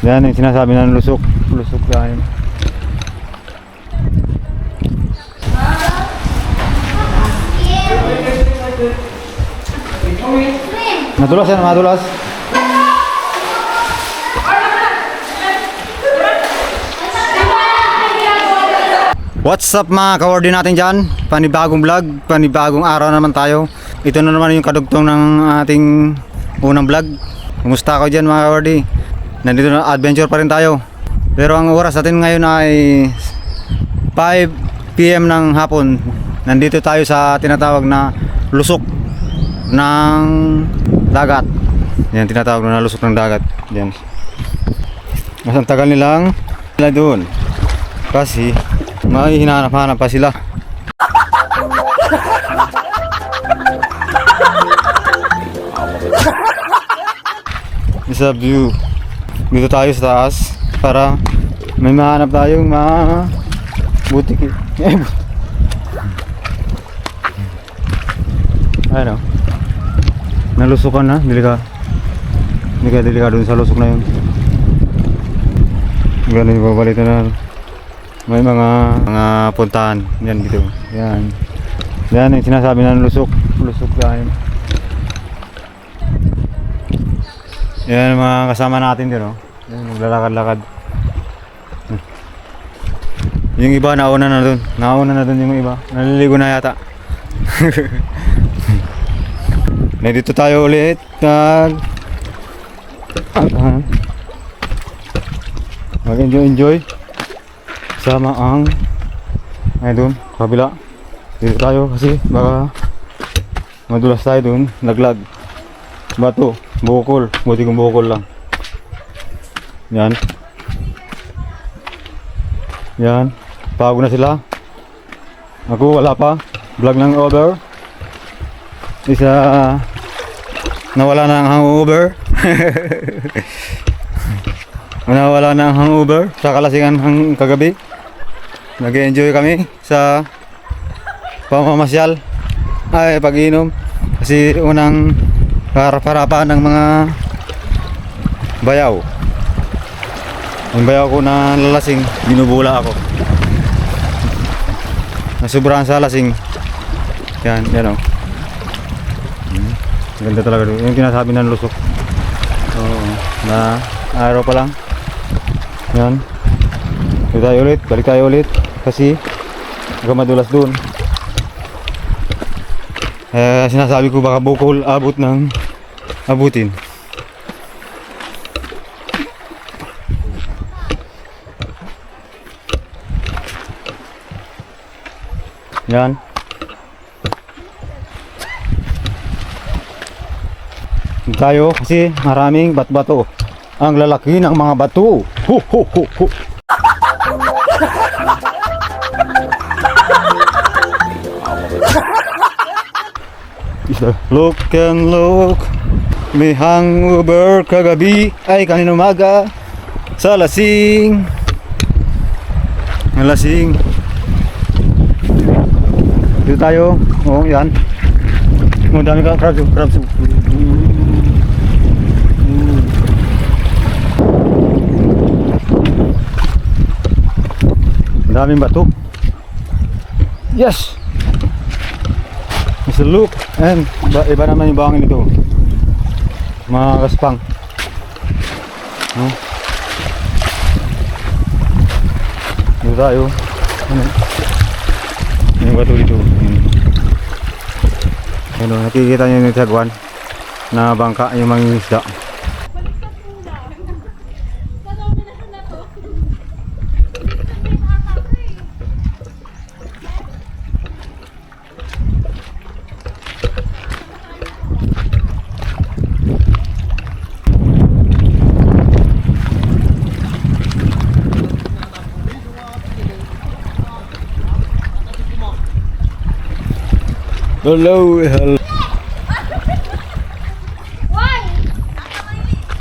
Yan yung sinasabi ng lusok. Lusok dahil. Madulas yan, madulas. What's up mga kawardi natin dyan? Panibagong vlog, panibagong araw naman tayo. Ito na naman yung kadugtong ng ating unang vlog. Kumusta ako dyan mga kawardi? Nandito na adventure pa rin tayo. Pero ang oras natin ngayon ay 5pm ng hapon. Nandito tayo sa tinatawag na lusok ng dagat. Yan tinatawag na lusok ng dagat. Yan. Mas ang tagal nilang nila doon. Kasi may hinahanap-hanap pa sila. Isa view. Dito tayo sa taas para may mahanap tayong mga butik. ano? Nalusukan na, dili ka. Dili ka, dili ka dun sa lusok na yun. Ganun yung babalitan na. May mga mga puntahan yan dito. Yan. Yan yung sinasabi ng lusok. Lusok dahil. Yan mga kasama natin din, oh. Yan, naglalakad-lakad. Yung iba nauna na dun. Nauna na dun yung iba. Naliligo na yata. Nandito tayo ulit. Nag... Ah, Mag-enjoy, enjoy. Sama ang... Ay dun, kabila. Dito tayo kasi baka madulas tayo dun. Naglag. Bato, bukol. Buti kong bukol lang. Yan. Yan. Pagod na sila. Ako wala pa. Vlog ng over. Isa nawala na ang hangover. nawala na ang hangover sa kalasingan hang kagabi. Nag-enjoy kami sa pamamasyal ay pag-inom kasi unang harap-harapan ng mga bayaw. Yung bayaw ko na lalasing, binubula ako. Nasubrahan sa lasing. Yan, yan o. Hmm. Ganda talaga. Yung tinasabi ng lusok. Oo. Na araw pa lang. Yan. Dito tayo ulit. Balik tayo ulit. Kasi madulas doon. Eh, sinasabi ko baka bukol abot ng abutin. Yan. Tayo kasi maraming bat-bato. Ang lalaki ng mga bato. Ho ho ho ho. Look and look. May hangover kagabi. Ay kanina umaga. Sa lasing. Ang lasing. Dito tayo. Oo yan. Ang dami ka crabs crabs Ang daming bato. Yes! Luke and iba, iba naman yung bangin nito. Mga kaspang. No? dito tayo ano? yung bato dito? Ano, nakikita nyo yung tagwan na bangka yung mga isda hello hello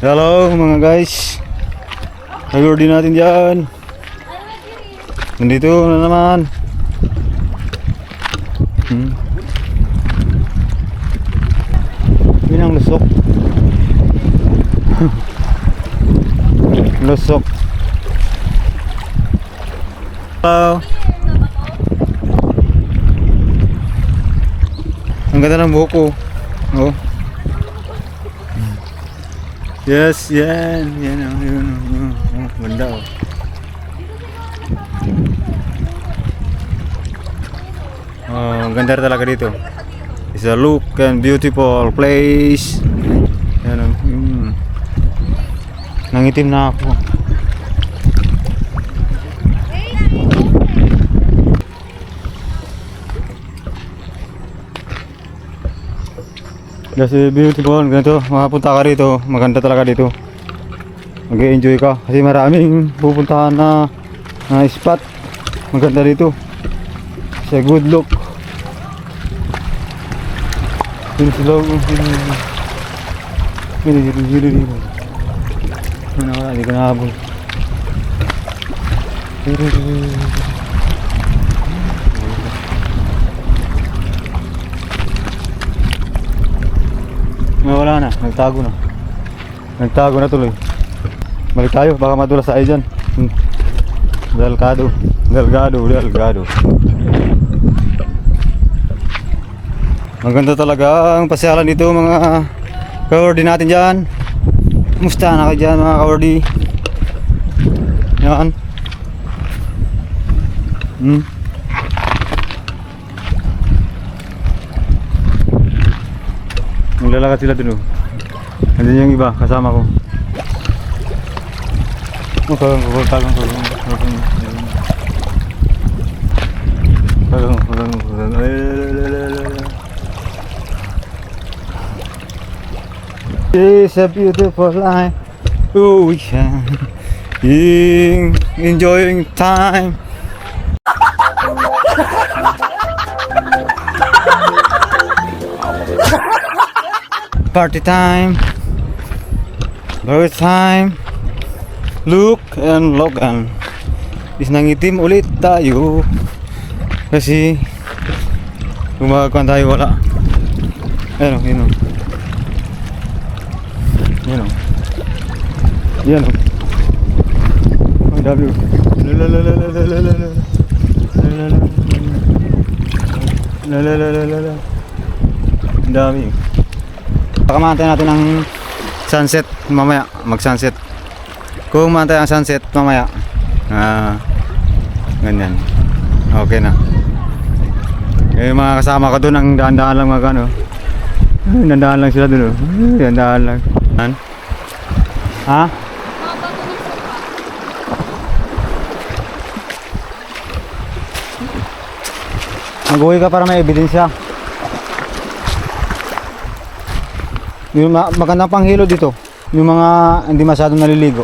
hello mga guys din natin dyan nandito na naman hmm. yun ang lusok lusok. Hello. Ang ganda ng buhok ko. Oh. Yes, yan. Yan, oh, yun. Oh, oh, ganda oh. Oh, ang ganda talaga dito. It's a look and beautiful place. Yan. Mm. Nangitim na ako. Kasi beautiful, ganito, makapunta ka rito, maganda talaga dito. Mag-enjoy ka kasi maraming pupuntahan na, na spot. Maganda dito. Sa good look. Yun, yun. Ano wala, hindi ko nahabol. Ah, wala na, nagtago na. Nagtago na tuloy. Balik tayo, baka madulas tayo dyan. Hmm. Delgado, delgado, delgado. Maganda talaga ang pasyalan dito mga kawardi natin dyan. Musta na kayo dyan mga kawardi? Yan. Hmm. Naglalakad sila dun oh. Andun yung iba, kasama ko. Oh, talang ko, talang ko. Talang ko, talang ko, talang ko. It's a beautiful life. Oh, in enjoying time. party time Bro time Look and log on Is nangitim ulit tayo Kasi Gumagakuan tayo wala Ayan o, yun o Ayan o Ayan o Ang W Lalalalalalala Ang Baka mantay natin ang sunset mamaya. Mag-sunset. Kung mantay ang sunset mamaya. Ah, ganyan. Okay na. Eh, mga kasama ko doon ang daan-daan lang mga ano. Nandaan lang sila oh. Ay, Nandaan lang. Han? Ha? Mag-uwi ka para may ebidensya. Yung ma- magandang panghilo dito. Yung mga hindi masyadong naliligo.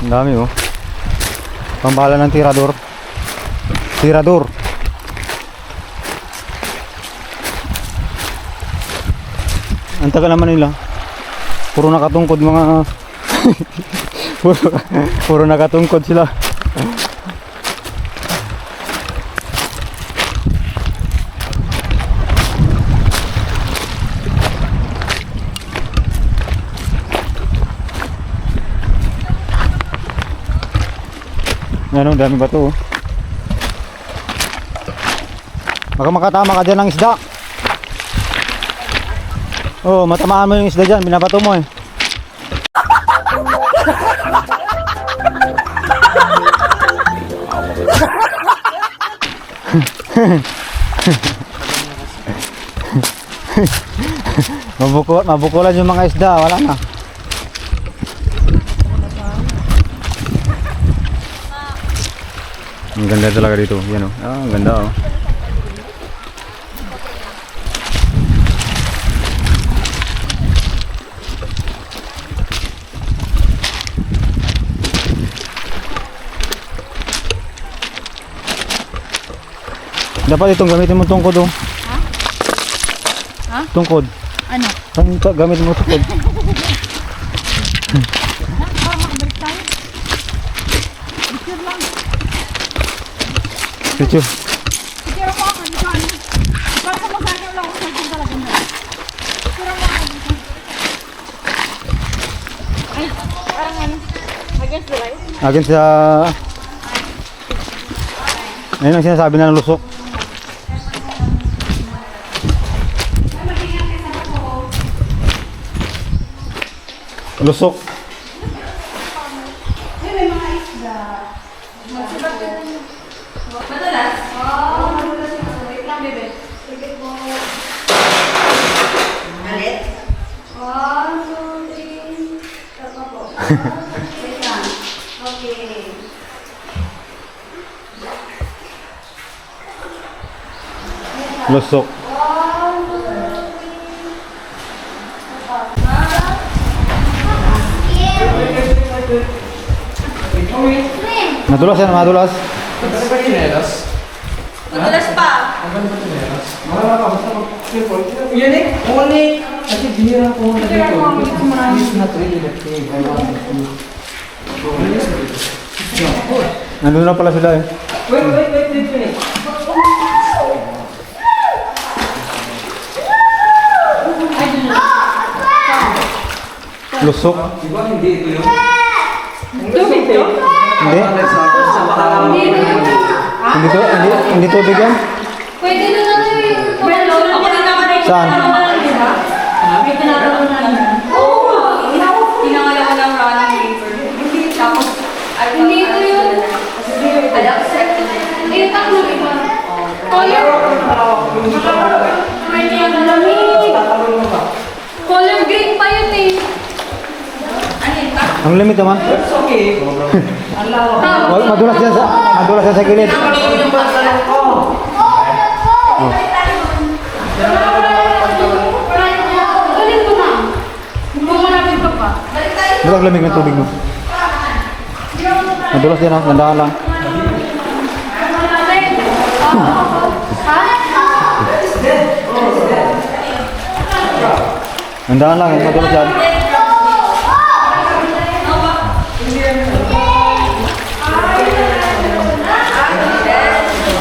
Ang dami oh. Pambala ng tirador. Tirador. Ang tagal naman nila. Puro nakatungkod mga puro, puro nakatungkod sila. Ano, dami ba to? oh. Baka makatama ka dyan ng isda. Oh, matamaan mo yung isda dyan. Binabato mo eh. Mabuko, mabukulan yung mga isda. Wala na. Ang ganda talaga dito. Yan oh. Ah, ang ganda oh. Dapat itong gamitin mo tungkod oh. Ha? Tungkod. Ano? Tungkod, gamitin mo tungkod. Picture lang. Picture. Mo ako dito. ano? Para sa masaya wala akong cellphone talaga. Picture mo ako dito. Ay, parang ano. Against the light. Akin sa... Ayun ang sinasabi na ng lusok. Lusok. Lusok. Madulas yan, madulas. Madalas pa. Unique, unique. Kasi bihira ko na dito. It's not really the thing I want to do. Nandun na pala sila eh. Wait, wait, wait, wait, wait. Lusok. Di ba hindi ito yun? Tubig to? Hindi. Hindi to, hindi, hindi tubig yan. Pwede na na yung eh. Saan? Ang limit naman. It's okay. Wag madulas yan sa, madulas yan sa gilid. Ba't ang lamig ng tubig mo? Madulas yan ah, gandaan lang. Gandaan lang, madulas yan.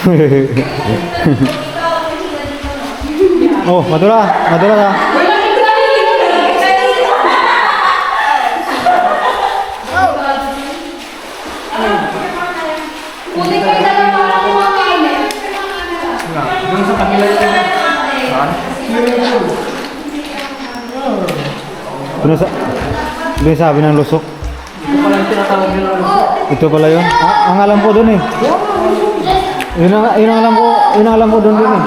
oh, madura, madura na. Kumakain eh. Sa yun. Ano sa... Ano sabi ng lusok? Ito pala yung tinatawag nila. Ito pala yun. Ah, ang alam ko dun eh. Yun ang, yun ang alam ko, yun ang alam ko dun dun eh.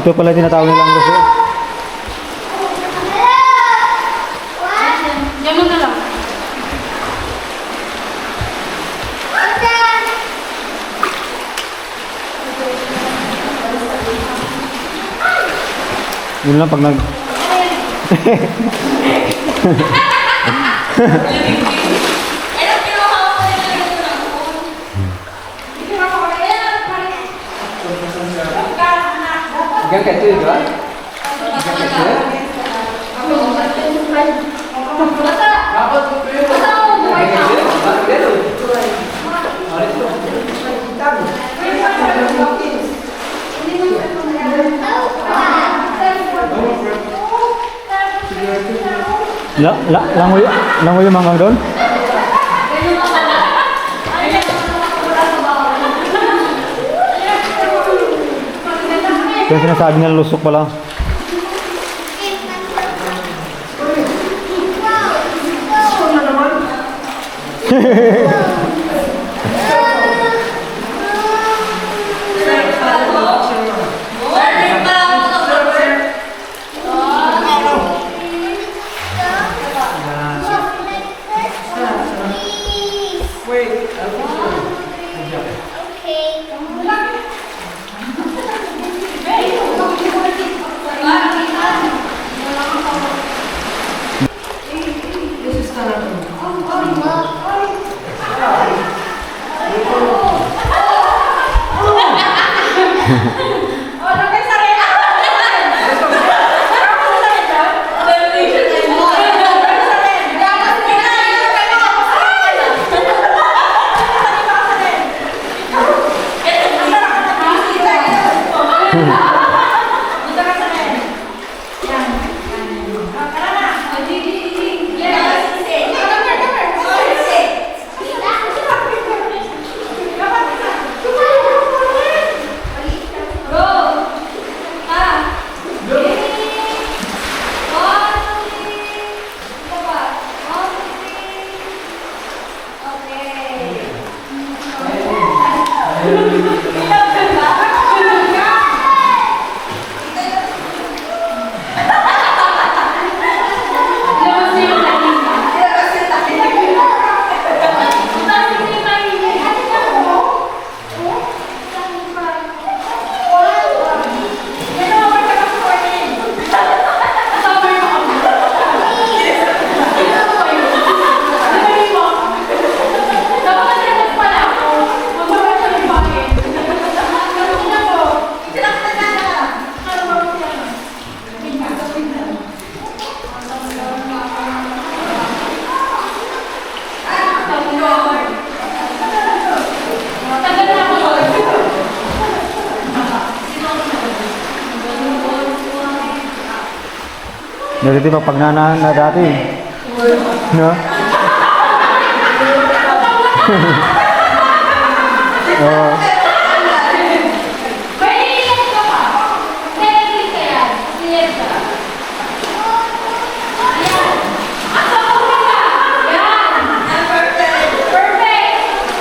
Ito pala tinatawag nilang lusok. Ganun na lang. Yun lang pag nag... Hanggang kayo ito, di ba? La, la, langoy, langoy yung manggang doon? Yung sinasabi niya lusok pala. Dati pa pag nanaan na dati. No? Oo.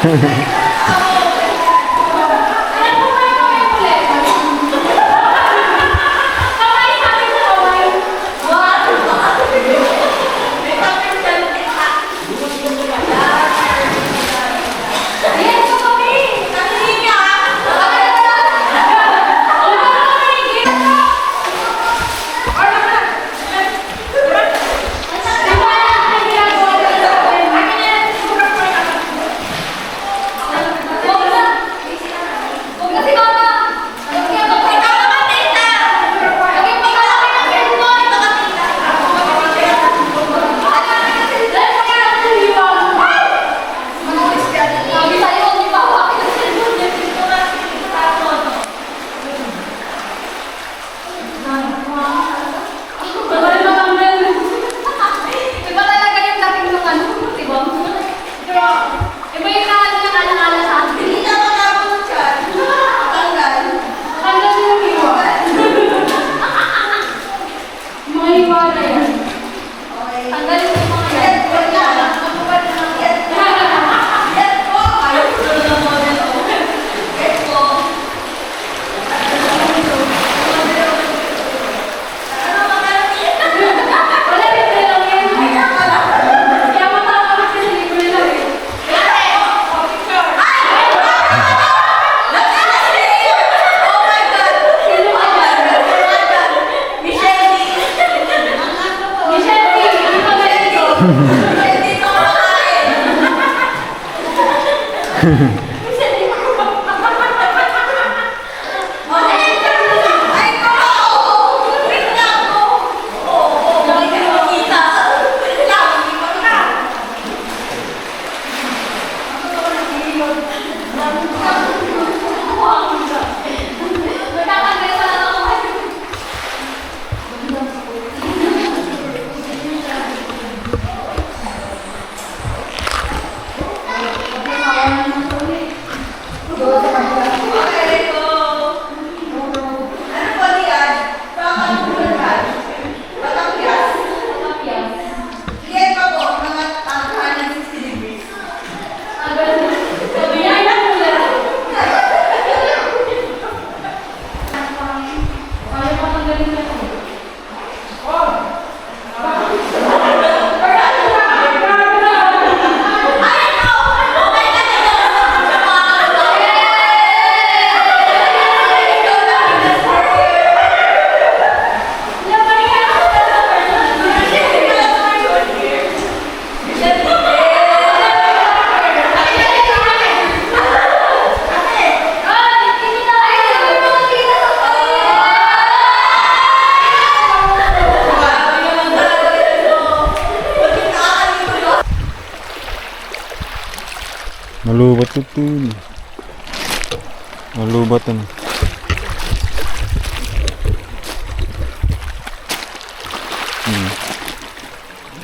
Iba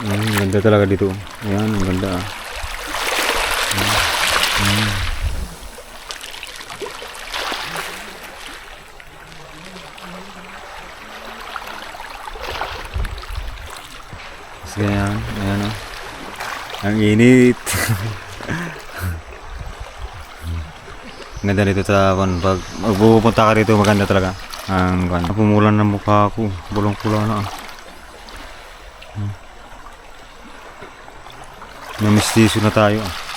Ang ganda talaga dito. Ayan, ang ganda ah. Hmm. Hmm. Tapos ganyan, ayan oh. Ang init. Ganda dito sa. Pag magpupunta ka rito, maganda talaga. Ang kwan. Pumulan ng mukha ko. Bulong-pula na. ah. Namistiso na tayo. ah.